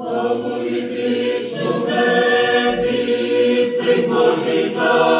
Славу вітрічну небі, Син Божий залишив,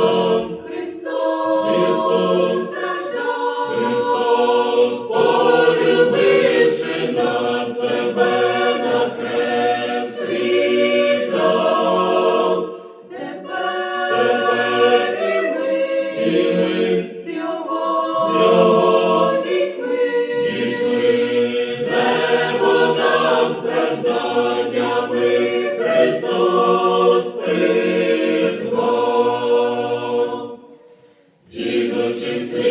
нас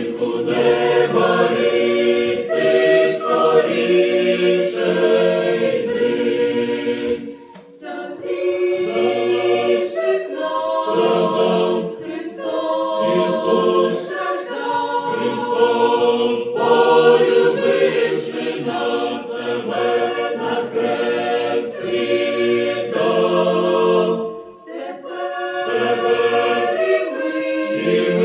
нікуди Бористи, скоріше йди. Закрішник нам з Христом, Христос полюбивши нас себе на хресті. Thank.